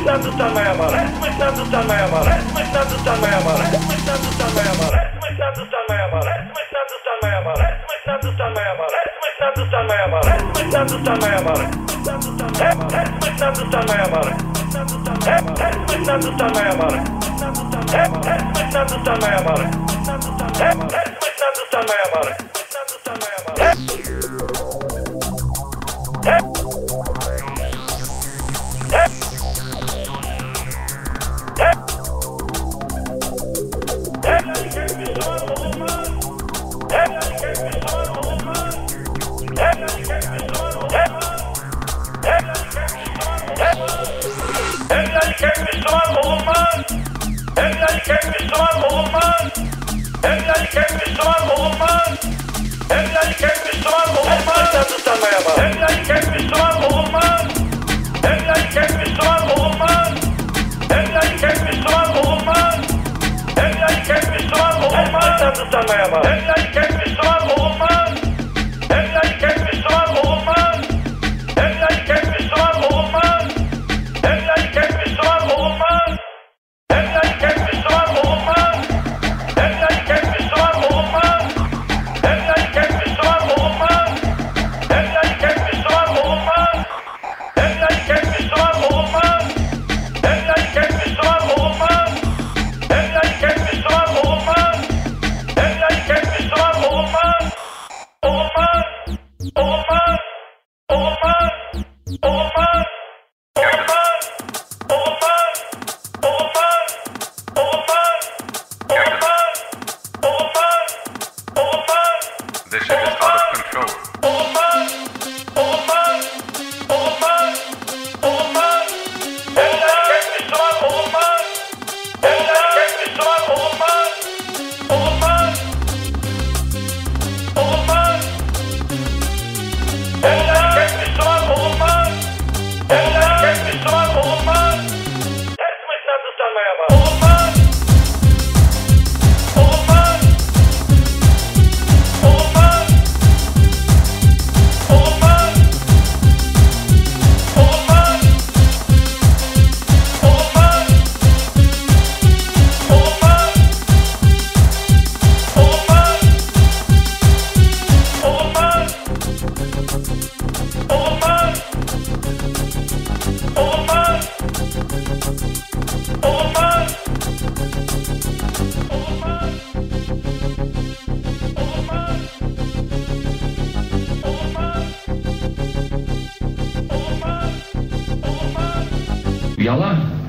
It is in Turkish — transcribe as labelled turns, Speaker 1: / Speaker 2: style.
Speaker 1: misunderstand my Let's misunderstand my Let's misunderstand my Let's misunderstand my Let's misunderstand my Let's misunderstand my Let's misunderstand my Let's misunderstand my Let's misunderstand my Let's misunderstand my Let's misunderstand my Let's misunderstand my erkek Müslüman olunmaz. Hem erkek Müslüman olunmaz. Hem erkek Müslüman olunmaz. Hem erkek Müslüman olunmaz. Hem erkek Müslüman olunmaz. Hem erkek Müslüman olunmaz. Hem erkek Müslüman olunmaz. Hem erkek Müslüman olunmaz. Hem erkek Müslüman olunmaz. yalan.